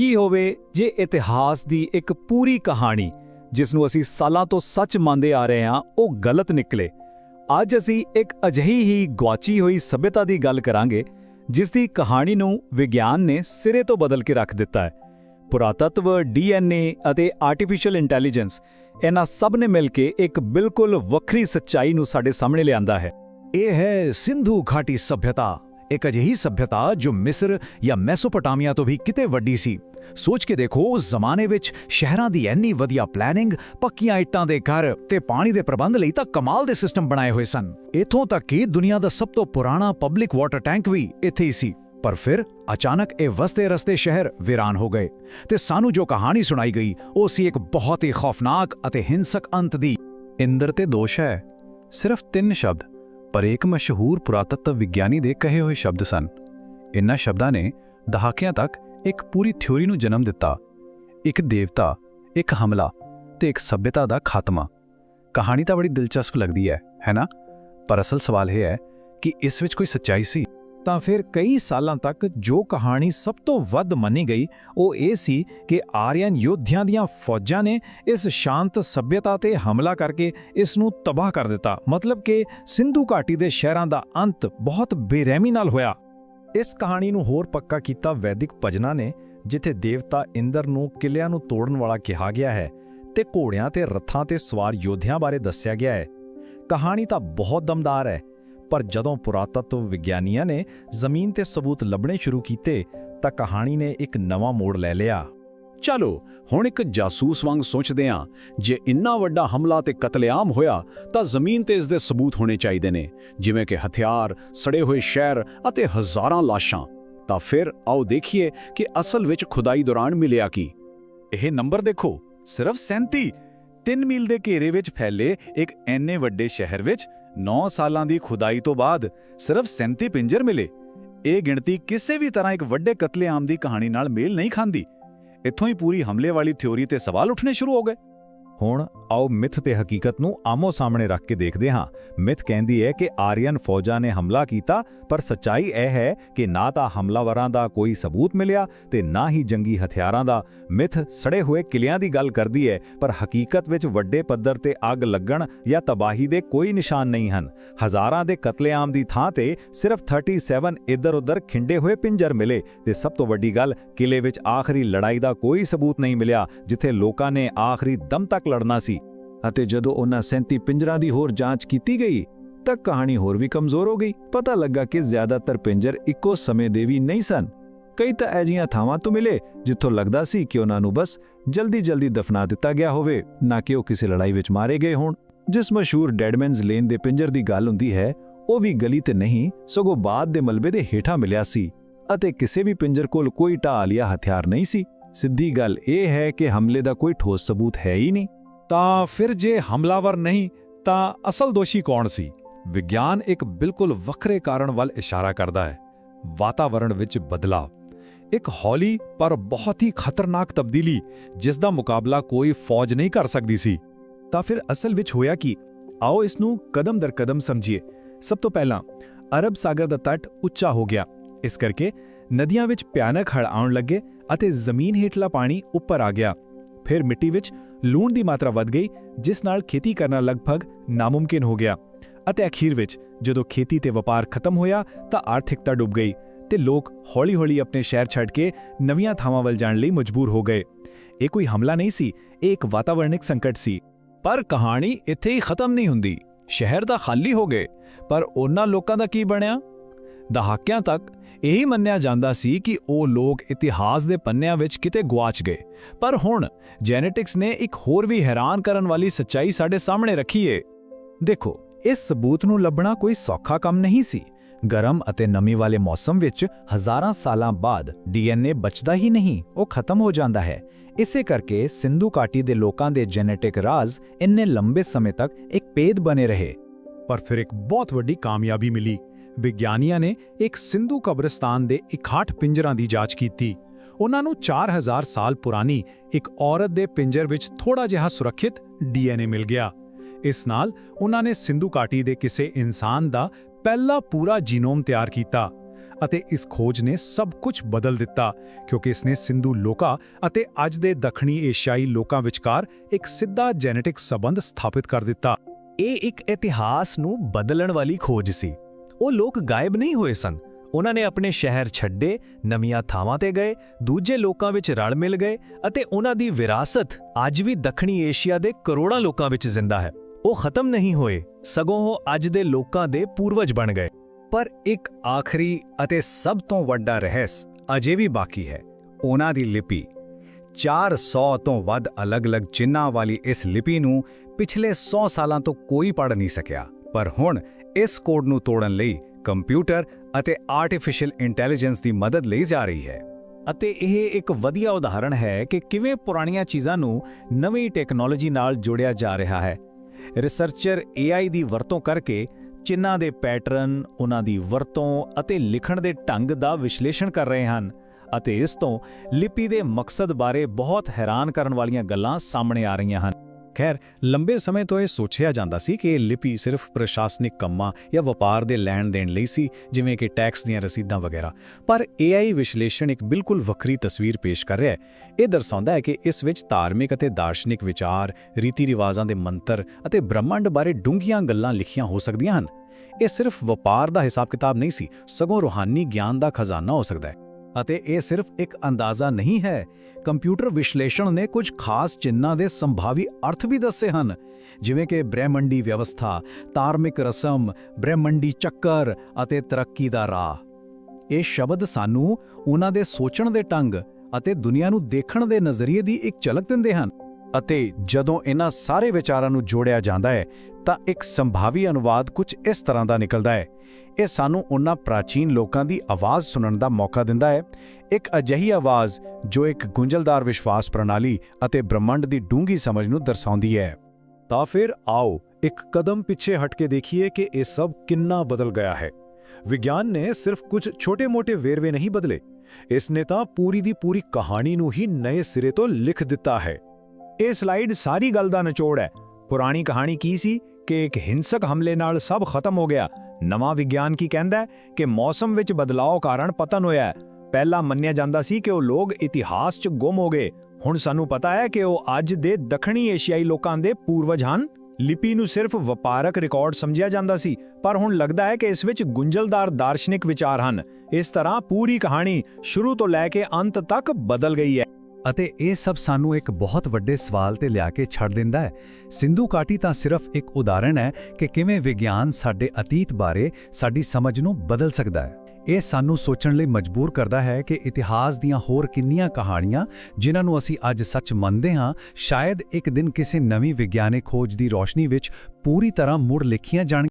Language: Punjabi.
ਕੀ ਹੋਵੇ ਜੇ ਇਤਿਹਾਸ ਦੀ ਇੱਕ ਪੂਰੀ ਕਹਾਣੀ, ਜਿਸ ਨੂੰ ਅਸੀਂ ਸਾਲਾਂ ਤੋਂ ਸੱਚ ਮੰਨਦੇ ਆ ਰਹੇ ਹਾਂ, ਉਹ ਗਲਤ ਨਿਕਲੇ? ਅੱਜ ਅਸੀਂ ਇੱਕ ਅਜਿਹੀ ਹੀ ਗਵਾਚੀ ਹੋਈ ਸਭਿਅਤਾ ਦੀ ਗੱਲ ਕਰਾਂਗੇ, ਜਿਸ ਦੀ ਕਹਾਣੀ ਨੂੰ ਵਿਗਿਆਨ ਨੇ ਸਿਰੇ ਤੋਂ ਬਦਲ ਕੇ ਰੱਖ ਦਿੱਤਾ ਹੈ। ਪੁਰਾਤੱਤਵ, ਡੀਐਨਏ ਅਤੇ ਆਰਟੀਫੀਸ਼ੀਅਲ ਇੰਟੈਲੀਜੈਂਸ ਇਹਨਾਂ ਸਭ ਨੇ ਮਿਲ ਕੇ ਇੱਕ ਬਿਲਕੁਲ ਵੱਖਰੀ ਸੱਚਾਈ ਨੂੰ ਸਾਡੇ ਸਾਹਮਣੇ ਲਿਆਂਦਾ ਹੈ। ਇਹ ਹੈ ਸਿੰਧੂ ਘਾਟੀ ਸਭਿਅਤਾ, ਇੱਕ ਅਜਿਹੀ ਸਭਿਅਤਾ ਜੋ ਮਿਸਰ ਜਾਂ ਮੈਸੋਪੋਟਾਮੀਆ ਤੋਂ ਵੀ ਕਿਤੇ ਵੱਡੀ ਸੀ। ਸੋਚ ਕੇ ਦੇਖੋ, ਉਸ ਜ਼ਮਾਨੇ ਵਿੱਚ ਸ਼ਹਿਰਾਂ ਦੀ ਇੰਨੀ ਵਧੀਆ ਪਲੈਨਿੰਗ ਪੱਕੀਆਂ ਇੱਟਾਂ ਦੇ ਘਰ ਤੇ ਪਾਣੀ ਦੇ ਪ੍ਰਬੰਧ ਲਈ ਤਾਂ ਕਮਾਲ ਦੇ ਸਿਸਟਮ ਬਣਾਏ ਹੋਏ ਸਨ। ਇਥੋਂ ਤੱਕ ਕਿ ਦੁਨੀਆ ਦਾ ਸਭ ਤੋਂ ਪੁਰਾਣਾ ਪਬਲਿਕ ਵਾਟਰ ਟੈਂਕ ਵੀ ਇੱਥੇ ਹੀ ਸੀ। ਪਰ ਫਿਰ ਅਚਾਨਕ ਇਹ ਵਸਦੇ ਰਸਤੇ ਸ਼ਹਿਰ ਵੀਰਾਨ ਹੋ ਗਏ ਤੇ ਸਾਨੂੰ ਜੋ ਕਹਾਣੀ ਸੁਣਾਈ ਗਈ, ਉਹ ਸੀ ਇੱਕ ਬਹੁਤ ਹੀ ਖੌਫਨਾਕ ਅਤੇ ਹਿੰਸਕ ਅੰਤ ਦੀ। ਇੰਦਰ ਤੇ ਦੋਸ਼ ਹੈ। ਸਿਰਫ ਤਿੰਨ ਸ਼ਬਦ, ਪਰ ਇੱਕ ਮਸ਼ਹੂਰ ਪੁਰਾਤੱਤਵ ਵਿਗਿਆਨੀ ਦੇ ਕਹੇ ਹੋਏ ਸ਼ਬਦ ਸਨ। ਇਨ੍ਹਾਂ ਸ਼ਬਦਾਂ ਨੇ ਦਹਾਕਿਆਂ ਤੱਕ ਇੱਕ ਪੂਰੀ ਥਿਉਰੀ ਨੂੰ ਜਨਮ ਦਿੱਤਾ। ਇੱਕ ਦੇਵਤਾ, ਇੱਕ ਹਮਲਾ ਤੇ ਇੱਕ ਸਭਿਅਤਾ ਦਾ ਖਾਤਮਾ। ਕਹਾਣੀ ਤਾਂ ਬੜੀ ਦਿਲਚਸਪ ਲੱਗਦੀ ਹੈ ਹੈ ਨਾ? ਪਰ ਅਸਲ ਸਵਾਲ ਇਹ ਹੈ ਕਿ ਇਸ ਵਿੱਚ ਕੋਈ ਸੱਚਾਈ ਸੀ? ਤਾਂ ਫਿਰ ਕਈ ਸਾਲਾਂ ਤੱਕ ਜੋ ਕਹਾਣੀ ਸਭ ਤੋਂ ਵੱਧ ਮੰਨੀ ਗਈ, ਉਹ ਇਹ ਸੀ ਕਿ ਆਰੀਅਨ ਯੋਧਿਆਂ ਦੀਆਂ ਫੌਜਾਂ ਨੇ ਇਸ ਸ਼ਾਂਤ ਸਭਿਅਤਾ ਤੇ ਹਮਲਾ ਕਰਕੇ ਇਸ ਨੂੰ ਤਬਾਹ ਕਰ ਦਿੱਤਾ। ਮਤਲਬ ਕਿ ਸਿੰਧੂ ਘਾਟੀ ਦੇ ਸ਼ਹਿਰਾਂ ਦਾ ਅੰਤ ਬਹੁਤ ਬੇਰਹਿਮੀ ਨਾਲ ਹੋਇਆ। ਇਸ ਕਹਾਣੀ ਨੂੰ ਹੋਰ ਪੱਕਾ ਕੀਤਾ ਵੈਦਿਕ ਭਜਨਾਂ ਨੇ, ਜਿੱਥੇ ਦੇਵਤਾ ਇੰਦਰ ਨੂੰ ਕਿਲਿਆਂ ਨੂੰ ਤੋੜਨ ਵਾਲਾ ਕਿਹਾ ਗਿਆ ਹੈ ਤੇ ਘੋੜਿਆਂ ਤੇ ਰੱਥਾਂ ਤੇ ਸਵਾਰ ਯੋਧਿਆਂ ਬਾਰੇ ਦੱਸਿਆ ਗਿਆ ਹੈ। ਕਹਾਣੀ ਤਾਂ ਬਹੁਤ ਦਮਦਾਰ ਹੈ, ਪਰ ਜਦੋਂ ਪੁਰਾਤੱਤਵ ਵਿਗਿਆਨੀਆਂ ਨੇ ਜ਼ਮੀਨ ਤੇ ਸਬੂਤ ਲੱਭਣੇ ਸ਼ੁਰੂ ਕੀਤੇ ਤਾਂ ਕਹਾਣੀ ਨੇ ਇੱਕ ਨਵਾਂ ਮੋੜ ਲੈ ਲਿਆ। ਚਲੋ, ਹੁਣ ਇੱਕ ਜਾਸੂਸ ਵਾਂਗ ਸੋਚਦੇ ਹਾਂ ਜੇ ਇੰਨਾ ਵੱਡਾ ਹਮਲਾ ਤੇ ਕਤਲੇਆਮ ਹੋਇਆ, ਤਾਂ ਜ਼ਮੀਨ ਤੇ ਇਸ ਦੇ ਸਬੂਤ ਹੋਣੇ ਚਾਹੀਦੇ ਨੇ, ਜਿਵੇਂ ਕਿ ਹਥਿਆਰ, ਸੜੇ ਹੋਏ ਸ਼ਹਿਰ ਅਤੇ ਹਜ਼ਾਰਾਂ ਲਾਸ਼ਾਂ। ਤਾਂ ਫਿਰ ਆਓ ਦੇਖੀਏ ਕਿ ਅਸਲ ਵਿੱਚ ਖੁਦਾਈ ਦੌਰਾਨ ਮਿਲਿਆ ਕੀ। ਇਹ ਨੰਬਰ ਦੇਖੋ, ਸਿਰਫ 37 3 ਮੀਲ ਦੇ ਘੇਰੇ ਵਿੱਚ ਫੈਲੇ ਇੱਕ ਐਨੇ ਵੱਡੇ ਸ਼ਹਿਰ ਵਿੱਚ 9 ਸਾਲਾਂ ਦੀ ਖੁਦਾਈ ਤੋਂ ਬਾਅਦ ਸਿਰਫ 37 ਪਿੰਜਰ ਮਿਲੇ। ਇਹ ਗਿਣਤੀ ਕਿਸੇ ਵੀ ਤਰ੍ਹਾਂ ਇੱਕ ਵੱਡੇ ਕਤਲੇਆਮ ਦੀ ਕਹਾਣੀ ਨਾਲ ਮੇਲ ਨਹੀਂ ਖਾਂਦੀ। ਇੱਥੋਂ ਹੀ ਪੂਰੀ ਹਮਲੇ ਵਾਲੀ ਥਿਉਰੀ ਤੇ ਸਵਾਲ ਉੱਠਣੇ ਸ਼ੁਰੂ ਹੋ ਗਏ। ਹੁਣ ਆਓ ਮਿਥ ਤੇ ਹਕੀਕਤ ਨੂੰ ਆਮੋ ਸਾਹਮਣੇ ਰੱਖ ਕੇ ਦੇਖਦੇ ਹਾਂ। ਮਿਥ ਕਹਿੰਦੀ ਹੈ ਕਿ ਆਰੀਅਨ ਫੌਜਾਂ ਨੇ ਹਮਲਾ ਕੀਤਾ, ਪਰ ਸੱਚਾਈ ਇਹ ਹੈ ਕਿ ਨਾ ਤਾਂ ਹਮਲਾਵਰਾਂ ਦਾ ਕੋਈ ਸਬੂਤ ਮਿਲਿਆ ਤੇ ਨਾ ਹੀ ਜੰਗੀ ਹਥਿਆਰਾਂ ਦਾ। ਮਿਥ ਸੜੇ ਹੋਏ ਕਿਲਿਆਂ ਦੀ ਗੱਲ ਕਰਦੀ ਹੈ, ਪਰ ਹਕੀਕਤ ਵਿੱਚ ਵੱਡੇ ਪੱਧਰ ਤੇ ਅੱਗ ਲੱਗਣ ਜਾਂ ਤਬਾਹੀ ਦੇ ਕੋਈ ਨਿਸ਼ਾਨ ਨਹੀਂ ਹਨ। ਹਜ਼ਾਰਾਂ ਦੇ ਕਤਲੇਆਮ ਦੀ ਥਾਂ ਤੇ ਸਿਰਫ 37 ਇੱਧਰ-ਉੱਧਰ ਖਿੰਡੇ ਹੋਏ ਪਿੰਜਰ ਮਿਲੇ ਤੇ ਸਭ ਤੋਂ ਵੱਡੀ ਗੱਲ, ਕਿਲੇ ਵਿੱਚ ਆਖਰੀ ਲੜਾਈ ਦਾ ਕੋਈ ਸਬੂਤ ਨਹੀਂ ਮਿਲਿਆ, ਜਿੱਥੇ ਲੋਕਾਂ ਨੇ ਆਖਰੀ ਦਮ ਤੱਕ ਲੜਨਾ ਸੀ ਅਤੇ ਜਦੋਂ ਉਹਨਾਂ 37 ਪਿੰਜਰਾਂ ਦੀ ਹੋਰ ਜਾਂਚ ਕੀਤੀ ਗਈ ਤਾਂ ਕਹਾਣੀ ਹੋਰ ਵੀ ਕਮਜ਼ੋਰ ਹੋ ਗਈ। ਪਤਾ ਲੱਗਾ ਕਿ ਜ਼ਿਆਦਾਤਰ ਪਿੰਜਰ ਇੱਕੋ ਸਮੇਂ ਦੇ ਵੀ ਨਹੀਂ ਸਨ। ਕਈ ਤਾਂ ਐਜੀਆਂ ਥਾਵਾਂ ਤੋਂ ਮਿਲੇ ਜਿੱਥੋਂ ਲੱਗਦਾ ਸੀ ਕਿ ਉਹਨਾਂ ਨੂੰ ਬਸ ਜਲਦੀ-ਜਲਦੀ ਦਫਨਾ ਦਿੱਤਾ ਗਿਆ ਹੋਵੇ, ਨਾ ਕਿ ਉਹ ਕਿਸੇ ਲੜਾਈ ਵਿੱਚ ਮਾਰੇ ਗਏ ਹੋਣ। ਜਿਸ ਮਸ਼ਹੂਰ ਡੈਡਮੈਨਸ ਲੇਨ ਦੇ ਪਿੰਜਰ ਦੀ ਗੱਲ ਹੁੰਦੀ ਹੈ, ਉਹ ਵੀ ਗਲੀ ਤੇ ਨਹੀਂ, ਸਗੋਂ ਬਾਅਦ ਦੇ ਮਲਬੇ ਦੇ ਹੇਠਾਂ ਮਿਲਿਆ ਸੀ ਅਤੇ ਕਿਸੇ ਵੀ ਪਿੰਜਰ ਕੋਲ ਕੋਈ ਢਾਲ ਜਾਂ ਹਥਿਆਰ ਨਹੀਂ ਸੀ। ਸਿੱਧੀ ਗੱਲ ਇਹ ਹੈ ਕਿ ਹਮਲੇ ਦਾ ਕੋਈ ਠੋਸ ਸਬੂਤ ਹੈ ਹੀ ਨਹੀਂ। ਤਾਂ ਫਿਰ ਜੇ ਹਮਲਾਵਰ ਨਹੀਂ, ਤਾਂ ਅਸਲ ਦੋਸ਼ੀ ਕੌਣ ਸੀ? ਵਿਗਿਆਨ ਇੱਕ ਬਿਲਕੁਲ ਵੱਖਰੇ ਕਾਰਨ ਵੱਲ ਇਸ਼ਾਰਾ ਕਰਦਾ ਹੈ। ਵਾਤਾਵਰਣ ਵਿੱਚ ਬਦਲਾਅ। ਇੱਕ ਹੌਲੀ ਪਰ ਬਹੁਤ ਹੀ ਖਤਰਨਾਕ ਤਬਦੀਲੀ ਜਿਸ ਦਾ ਮੁਕਾਬਲਾ ਕੋਈ ਫੌਜ ਨਹੀਂ ਕਰ ਸਕਦੀ ਸੀ। ਤਾਂ ਫਿਰ ਅਸਲ ਵਿੱਚ ਹੋਇਆ ਕੀ? ਆਓ ਇਸ ਨੂੰ ਕਦਮ ਦਰ ਕਦਮ ਸਮਝੀਏ। ਸਭ ਤੋਂ ਪਹਿਲਾਂ, ਅਰਬ ਸਾਗਰ ਦਾ ਤੱਟ ਉੱਚਾ ਹੋ ਗਿਆ। ਇਸ ਕਰਕੇ ਨਦੀਆਂ ਵਿੱਚ ਭਿਆਨਕ ਹੜ੍ਹ ਆਉਣ ਲੱਗੇ ਅਤੇ ਜ਼ਮੀਨ ਹੇਠਲਾ ਪਾਣੀ ਉੱਪਰ ਆ ਗਿਆ। ਫਿਰ ਮਿੱਟੀ ਵਿੱਚ ਲੂਣ ਦੀ ਮਾਤਰਾ ਵੱਧ ਗਈ, ਜਿਸ ਨਾਲ ਖੇਤੀ ਕਰਨਾ ਲਗਭਗ ਨਾਮੁਮਕਿਨ ਹੋ ਗਿਆ। ਅਤੇ ਅਖੀਰ ਵਿੱਚ ਜਦੋਂ ਖੇਤੀ ਤੇ ਵਪਾਰ ਖਤਮ ਹੋਇਆ, ਤਾਂ ਆਰਥਿਕਤਾ ਡੁੱਬ ਗਈ ਤੇ ਲੋਕ ਹੌਲੀ-ਹੌਲੀ ਆਪਣੇ ਸ਼ਹਿਰ ਛੱਡ ਕੇ ਨਵੀਆਂ ਥਾਵਾਂ ਵੱਲ ਜਾਣ ਲਈ ਮਜਬੂਰ ਹੋ ਗਏ। ਇਹ ਕੋਈ ਹਮਲਾ ਨਹੀਂ ਸੀ, ਇਹ ਇੱਕ ਵਾਤਾਵਰਣਿਕ ਸੰਕਟ ਸੀ। ਪਰ ਕਹਾਣੀ ਇੱਥੇ ਹੀ ਖਤਮ ਨਹੀਂ ਹੁੰਦੀ। ਸ਼ਹਿਰ ਤਾਂ ਖਾਲੀ ਹੋ ਗਏ, ਪਰ ਉਹਨਾਂ ਲੋਕਾਂ ਦਾ ਕੀ ਬਣਿਆ? ਦਹਾਕਿਆਂ ਤੱਕ ਇਹ ਮੰਨਿਆ ਜਾਂਦਾ ਸੀ ਕਿ ਉਹ ਲੋਕ ਇਤਿਹਾਸ ਦੇ ਪੰਨਿਆਂ ਵਿੱਚ ਕਿਤੇ ਗਵਾਚ ਗਏ। ਪਰ ਹੁਣ ਜੈਨੇਟਿਕਸ ਨੇ ਇੱਕ ਹੋਰ ਵੀ ਹੈਰਾਨ ਕਰਨ ਵਾਲੀ ਸੱਚਾਈ ਸਾਡੇ ਸਾਹਮਣੇ ਰੱਖੀ ਏ। ਦੇਖੋ, ਇਸ ਸਬੂਤ ਨੂੰ ਲੱਭਣਾ ਕੋਈ ਸੌਖਾ ਕੰਮ ਨਹੀਂ ਸੀ। ਗਰਮ ਅਤੇ ਨਮੀ ਵਾਲੇ ਮੌਸਮ ਵਿੱਚ ਹਜ਼ਾਰਾਂ ਸਾਲਾਂ ਬਾਅਦ ਡੀਐਨਏ ਬਚਦਾ ਹੀ ਨਹੀਂ, ਉਹ ਖਤਮ ਹੋ ਜਾਂਦਾ ਹੈ। ਇਸੇ ਕਰਕੇ ਸਿੰਧੂ ਘਾਟੀ ਦੇ ਲੋਕਾਂ ਦੇ ਜੈਨੇਟਿਕ ਰਾਜ਼ ਇੰਨੇ ਲੰਬੇ ਸਮੇਂ ਤੱਕ ਇੱਕ ਪੇਦ ਬਣੇ ਰਹੇ। ਪਰ ਫਿਰ ਇੱਕ ਬਹੁਤ ਵੱਡੀ ਕਾਮਯਾਬੀ ਮਿਲੀ। ਵਿਗਿਆਨੀਆਂ ਨੇ ਇੱਕ ਸਿੰਧੂ ਕਬਰਸਤਾਨ ਦੇ 61 ਪਿੰਜਰਾਂ ਦੀ ਜਾਂਚ ਕੀਤੀ। ਉਹਨਾਂ ਨੂੰ 4000 ਸਾਲ ਪੁਰਾਣੀ ਇੱਕ ਔਰਤ ਦੇ ਪਿੰਜਰ ਵਿੱਚ ਥੋੜਾ ਜਿਹਾ ਸੁਰੱਖਿਅਤ ਡੀਐਨਏ ਮਿਲ ਗਿਆ। ਇਸ ਨਾਲ ਉਹਨਾਂ ਨੇ ਸਿੰਧੂ ਘਾਟੀ ਦੇ ਕਿਸੇ ਇਨਸਾਨ ਦਾ ਪਹਿਲਾ ਪੂਰਾ ਜੀਨੋਮ ਤਿਆਰ ਕੀਤਾ ਅਤੇ ਇਸ ਖੋਜ ਨੇ ਸਭ ਕੁਝ ਬਦਲ ਦਿੱਤਾ, ਕਿਉਂਕਿ ਇਸ ਨੇ ਸਿੰਧੂ ਲੋਕਾਂ ਅਤੇ ਅੱਜ ਦੇ ਦੱਖਣੀ ਏਸ਼ੀਆਈ ਲੋਕਾਂ ਵਿਚਕਾਰ ਇੱਕ ਸਿੱਧਾ ਜੈਨੇਟਿਕ ਸਬੰਧ ਸਥਾਪਿਤ ਕਰ ਦਿੱਤਾ। ਇਹ ਇੱਕ ਇਤਿਹਾਸ ਨੂੰ ਬਦਲਣ ਵਾਲੀ ਖੋਜ ਸੀ। ਉਹ ਲੋਕ ਗਾਇਬ ਨਹੀਂ ਹੋਏ ਸਨ। ਉਹਨਾਂ ਨੇ ਆਪਣੇ ਸ਼ਹਿਰ ਛੱਡੇ, ਨਵੀਆਂ ਥਾਵਾਂ ਤੇ ਗਏ, ਦੂਜੇ ਲੋਕਾਂ ਵਿੱਚ ਰਲ ਮਿਲ ਗਏ ਅਤੇ ਉਹਨਾਂ ਦੀ ਵਿਰਾਸਤ ਅੱਜ ਵੀ ਦੱਖਣੀ ਏਸ਼ੀਆ ਦੇ ਕਰੋੜਾਂ ਲੋਕਾਂ ਵਿੱਚ ਜ਼ਿੰਦਾ ਹੈ। ਉਹ ਖਤਮ ਨਹੀਂ ਹੋਏ, ਸਗੋਂ ਉਹ ਅੱਜ ਦੇ ਲੋਕਾਂ ਦੇ ਪੂਰਵਜ ਬਣ ਗਏ। ਪਰ ਇੱਕ ਆਖਰੀ ਅਤੇ ਸਭ ਤੋਂ ਵੱਡਾ ਰਹੱਸ ਅਜੇ ਵੀ ਬਾਕੀ ਹੈ, ਉਹਨਾਂ ਦੀ ਲਿਪੀ। 400 ਤੋਂ ਵੱਧ ਅਲੱਗ-ਅਲੱਗ ਚਿੰਨਾਂ ਵਾਲੀ ਇਸ ਲਿਪੀ ਨੂੰ ਪਿਛਲੇ 100 ਸਾਲਾਂ ਤੋਂ ਕੋਈ ਪੜ੍ਹ ਨਹੀਂ ਸਕਿਆ, ਪਰ ਹੁਣ ਇਸ ਕੋਡ ਨੂੰ ਤੋੜਨ ਲਈ ਕੰਪਿਊਟਰ ਅਤੇ ਆਰਟੀਫੀਸ਼ੀਅਲ ਇੰਟੈਲੀਜੈਂਸ ਦੀ ਮਦਦ ਲਈ ਜਾ ਰਹੀ ਹੈ। ਅਤੇ ਇਹ ਇੱਕ ਵਧੀਆ ਉਦਾਹਰਣ ਹੈ ਕਿ ਕਿਵੇਂ ਪੁਰਾਣੀਆਂ ਚੀਜ਼ਾਂ ਨੂੰ ਨਵੀਂ ਟੈਕਨੋਲੋਜੀ ਨਾਲ ਜੋੜਿਆ ਜਾ ਰਿਹਾ ਹੈ। ਰਿਸਰਚਰ AI ਦੀ ਵਰਤੋਂ ਕਰਕੇ ਚਿੰਨਾਂ ਦੇ ਪੈਟਰਨ, ਉਹਨਾਂ ਦੀ ਵਰਤੋਂ ਅਤੇ ਲਿਖਣ ਦੇ ਢੰਗ ਦਾ ਵਿਸ਼ਲੇਸ਼ਣ ਕਰ ਰਹੇ ਹਨ ਅਤੇ ਇਸ ਤੋਂ ਲਿਪੀ ਦੇ ਮਕਸਦ ਬਾਰੇ ਬਹੁਤ ਹੈਰਾਨ ਕਰਨ ਵਾਲੀਆਂ ਗੱਲਾਂ ਸਾਹਮਣੇ ਆ ਰਹੀਆਂ ਹਨ। ਖੈਰ, ਲੰਬੇ ਸਮੇਂ ਤੋਂ ਇਹ ਸੋਚਿਆ ਜਾਂਦਾ ਸੀ ਕਿ ਇਹ ਲਿਪੀ ਸਿਰਫ ਪ੍ਰਸ਼ਾਸਨਿਕ ਕੰਮਾਂ ਜਾਂ ਵਪਾਰ ਦੇ ਲੈਣ ਦੇਣ ਲਈ ਸੀ, ਜਿਵੇਂ ਕਿ ਟੈਕਸ ਦੀਆਂ ਰਸੀਦਾਂ ਵਗੈਰਾ। ਪਰ AI ਵਿਸ਼ਲੇਸ਼ਣ ਇੱਕ ਬਿਲਕੁਲ ਵੱਖਰੀ ਤਸਵੀਰ ਪੇਸ਼ ਕਰ ਰਿਹਾ ਹੈ। ਇਹ ਦਰਸਾਉਂਦਾ ਹੈ ਕਿ ਇਸ ਵਿੱਚ ਧਾਰਮਿਕ ਅਤੇ ਦਾਰਸ਼ਨਿਕ ਵਿਚਾਰ, ਰੀਤੀ ਰਿਵਾਜ਼ਾਂ ਦੇ ਮੰਤਰ ਅਤੇ ਬ੍ਰਹਮੰਡ ਬਾਰੇ ਡੂੰਘੀਆਂ ਗੱਲਾਂ ਲਿਖੀਆਂ ਹੋ ਸਕਦੀਆਂ ਹਨ। ਇਹ ਸਿਰਫ ਵਪਾਰ ਦਾ ਹਿਸਾਬ ਕਿਤਾਬ ਨਹੀਂ ਸੀ, ਸਗੋਂ ਰੂਹਾਨੀ ਗਿਆਨ ਦਾ ਖਜ਼ਾਨਾ ਹੋ ਸਕਦਾ ਹੈ। ਅਤੇ ਇਹ ਸਿਰਫ ਇੱਕ ਅੰਦਾਜ਼ਾ ਨਹੀਂ ਹੈ। ਕੰਪਿਊਟਰ ਵਿਸ਼ਲੇਸ਼ਣ ਨੇ ਕੁਝ ਖਾਸ ਚਿੰਨ੍ਹਾਂ ਦੇ ਸੰਭਾਵੀ ਅਰਥ ਵੀ ਦੱਸੇ ਹਨ। ਜਿਵੇਂ ਕਿ ਬ੍ਰਹਿਮੰਡੀ ਵਿਵਸਥਾ, ਧਾਰਮਿਕ ਰਸਮ, ਬ੍ਰਹਿਮੰਡੀ ਚੱਕਰ ਅਤੇ ਤਰੱਕੀ ਦਾ ਰਾਹ। ਇਹ ਸ਼ਬਦ ਸਾਨੂੰ ਉਹਨਾਂ ਦੇ ਸੋਚਣ ਦੇ ਢੰਗ ਅਤੇ ਦੁਨੀਆ ਨੂੰ ਦੇਖਣ ਦੇ ਨਜ਼ਰੀਏ ਦੀ ਇੱਕ ਝਲਕ ਦਿੰਦੇ ਹਨ। ਅਤੇ ਜਦੋਂ ਇਹਨਾਂ ਸਾਰੇ ਵਿਚਾਰਾਂ ਨੂੰ ਜੋੜਿਆ ਜਾਂਦਾ ਹੈ, ਤਾਂ ਇੱਕ ਸੰਭਾਵੀ ਅਨੁਵਾਦ ਕੁਝ ਇਸ ਤਰ੍ਹਾਂ ਦਾ ਨਿਕਲਦਾ ਹੈ। ਇਹ ਸਾਨੂੰ ਉਹਨਾਂ ਪ੍ਰਾਚੀਨ ਲੋਕਾਂ ਦੀ ਆਵਾਜ਼ ਸੁਣਨ ਦਾ ਮੌਕਾ ਦਿੰਦਾ ਹੈ। ਇੱਕ ਅਜਿਹੀ ਆਵਾਜ਼ ਜੋ ਇੱਕ ਗੁੰਝਲਦਾਰ ਵਿਸ਼ਵਾਸ ਪ੍ਰਣਾਲੀ ਅਤੇ ਬ੍ਰਹਮੰਡ ਦੀ ਡੂੰਘੀ ਸਮਝ ਨੂੰ ਦਰਸਾਉਂਦੀ ਹੈ। ਤਾਂ ਫਿਰ ਆਓ ਇੱਕ ਕਦਮ ਪਿੱਛੇ ਹਟ ਕੇ ਦੇਖੀਏ ਕਿ ਇਹ ਸਭ ਕਿੰਨਾ ਬਦਲ ਗਿਆ ਹੈ। ਵਿਗਿਆਨ ਨੇ ਸਿਰਫ ਕੁਝ ਛੋਟੇ-ਮੋਟੇ ਵੇਰਵੇ ਨਹੀਂ ਬਦਲੇ। ਇਸ ਨੇ ਤਾਂ ਪੂਰੀ ਦੀ ਪੂਰੀ ਕਹਾਣੀ ਨੂੰ ਹੀ ਨਵੇਂ ਸਿਰੇ ਤੋਂ ਲਿਖ ਦਿੱਤਾ ਹੈ। ਇਹ ਸਲਾਈਡ ਸਾਰੀ ਗੱਲ ਦਾ ਨਿਚੋੜ ਹੈ। ਪੁਰਾਣੀ ਕਹਾਣੀ ਕੀ ਸੀ ਕਿ ਇੱਕ ਹਿੰਸਕ ਹਮਲੇ ਨਾਲ ਸਭ ਖਤਮ ਹੋ ਗਿਆ। ਨਵਾਂ ਵਿਗਿਆਨ ਕੀ ਕਹਿੰਦਾ ਕਿ ਮੌਸਮ ਵਿੱਚ ਬਦਲਾਅ ਕਾਰਨ ਪਤਨ ਹੋਇਆ ਪਹਿਲਾਂ ਮੰਨਿਆ ਜਾਂਦਾ ਸੀ ਕਿ ਉਹ ਲੋਕ ਇਤਿਹਾਸ 'ਚ ਗੁੰਮ ਹੋ ਗਏ। ਹੁਣ ਸਾਨੂੰ ਪਤਾ ਹੈ ਕਿ ਉਹ ਅੱਜ ਦੇ ਦੱਖਣੀ ਏਸ਼ੀਆਈ ਲੋਕਾਂ ਦੇ ਪੂਰਵਜ ਹਨ। ਲਿਪੀ ਨੂੰ ਸਿਰਫ ਵਪਾਰਕ ਰਿਕਾਰਡ ਸਮਝਿਆ ਜਾਂਦਾ ਸੀ, ਪਰ ਹੁਣ ਲੱਗਦਾ ਹੈ ਕਿ ਇਸ ਵਿੱਚ ਗੁੰਝਲਦਾਰ ਦਾਰਸ਼ਨਿਕ ਵਿਚਾਰ ਹਨ। ਇਸ ਤਰ੍ਹਾਂ ਪੂਰੀ ਕਹਾਣੀ ਸ਼ੁਰੂ ਤੋਂ ਲੈ ਕੇ ਅੰਤ ਤੱਕ ਬਦਲ ਗਈ ਹੈ। ਅਤੇ ਇਹ ਸਭ ਸਾਨੂੰ ਇੱਕ ਬਹੁਤ ਵੱਡੇ ਸਵਾਲ ਤੇ ਲਿਆ ਕੇ ਛੱਡ ਦਿੰਦਾ ਹੈ। ਸਿੰਧੂ ਕਾਟੀ ਤਾਂ ਸਿਰਫ ਇੱਕ ਉਦਾਹਰਣ ਹੈ ਕਿ ਕਿਵੇਂ ਵਿਗਿਆਨ ਸਾਡੇ ਅਤੀਤ ਬਾਰੇ ਸਾਡੀ ਸਮਝ ਨੂੰ ਬਦਲ ਸਕਦਾ ਹੈ। ਇਹ ਸਾਨੂੰ ਸੋਚਣ ਲਈ ਮਜਬੂਰ ਕਰਦਾ ਹੈ ਕਿ ਇਤਿਹਾਸ ਦੀਆਂ ਹੋਰ ਕਿੰਨੀਆਂ ਕਹਾਣੀਆਂ ਜਿਨ੍ਹਾਂ ਨੂੰ ਅਸੀਂ ਅੱਜ ਸੱਚ ਮੰਨਦੇ ਹਾਂ, ਸ਼ਾਇਦ ਇੱਕ ਦਿਨ ਕਿਸੇ ਨਵੀਂ ਵਿਗਿਆਨਕ ਖੋਜ ਦੀ ਰੋਸ਼ਨੀ ਵਿੱਚ ਪੂਰੀ ਤਰ੍ਹਾਂ ਮੁੜ ਲਿਖੀਆਂ ਜਾਣ